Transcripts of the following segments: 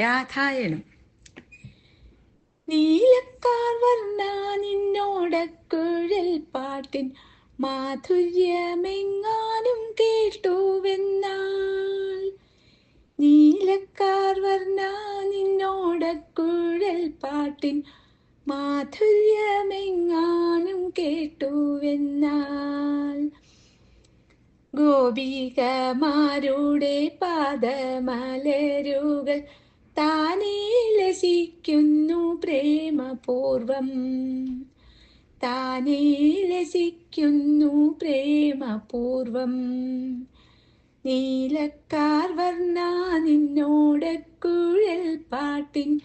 രാധായണം. നീലക്കാർ വർണ നിന്നോടക്കുഴൽ പാട്ടിൻ മാധുര്യമെങ്ങാനും കേട്ടുവെന്നാൽ. നീലക്കാർ വർണ നിന്നോടക്കുഴൽ പാട്ടിൻ മാധുര്യമെങ്ങാനും കേട്ടുവെന്നാൽ. ഗോപികമാരുടെ പാദമലരുകൾ താനേ ലസിക്കുന്നു പ്രേമപൂർവം. താനേ ലസിക്കുന്നു പ്രേമപൂർവം. നീലക്കാർ വർണ നിന്നോടക്കുഴൽ പാട്ടിൻ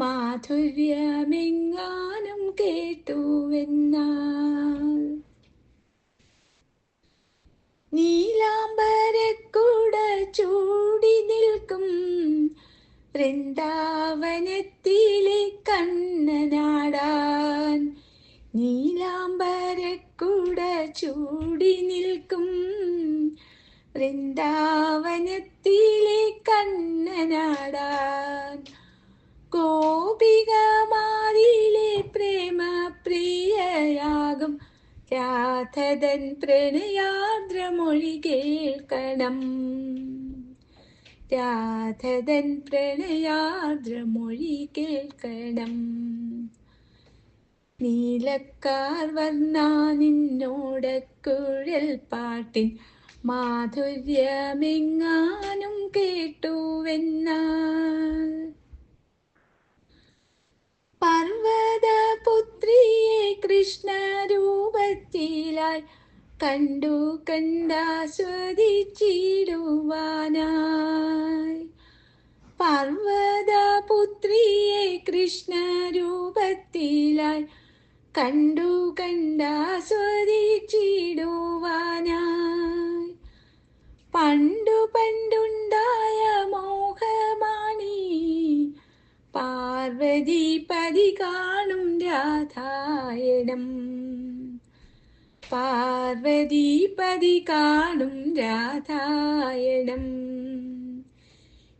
മാധുര്യമെങ്ങാനും കേട്ടുവെന്നാൽ. നീലാംബരക്കുട നിൽക്കും വൃന്ദാവനത്തിലെ കണ്ണനാടാൻ നീലാംബരക്കുട ചൂടി നിൽക്കും. വൃന്ദാവനത്തിലെ കണ്ണനാടാൻ ഗോപികമാരിലെ പ്രേമപ്രിയയാകും. രാധതൻ പ്രണയാദ്രമൊഴി കേൾക്കണം. രാധതൻ പ്രണയാദ്രമൊഴി കേൾക്കണം. നീലക്കാർ വർണ നിന്നോടക്കുഴൽ പാട്ടിൻ മാധുര്യമെങ്ങാനും കേട്ടുവെന്നാൽ. പർവതപുത്രിയെ കൃഷ്ണരൂപത്തിലായി കണ്ടു കണ്ടാസ്വദിച്ചിടുവാനായി. പർവതപുത്രിയെ കൃഷ്ണരൂപത്തിലായി കണ്ടു കണ്ടാസ്വദിച്ചിടുവാനായി. പണ്ടു പണ്ടുണ്ടായ മോഹമാണി. പാർവതി പതി കാണും രാധായണം. പാർവതി പതി കാണും രാധായണം.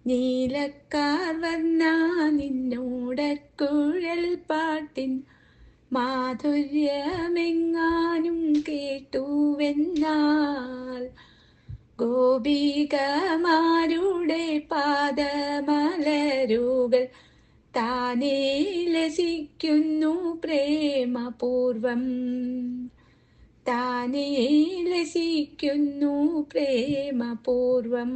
നീലക്കാർ വർണ നിന്നോടക്കുഴൽ പാട്ടിൻ മാധുര്യമെങ്ങാനും കേട്ടുവെന്നാൽ ഗോപികമാരുടെ പാദമലരുകൾ താനേ ലസിക്കുന്നു പ്രേമപൂർവം. താനേ ലസിക്കുന്നു പ്രേമപൂർവം.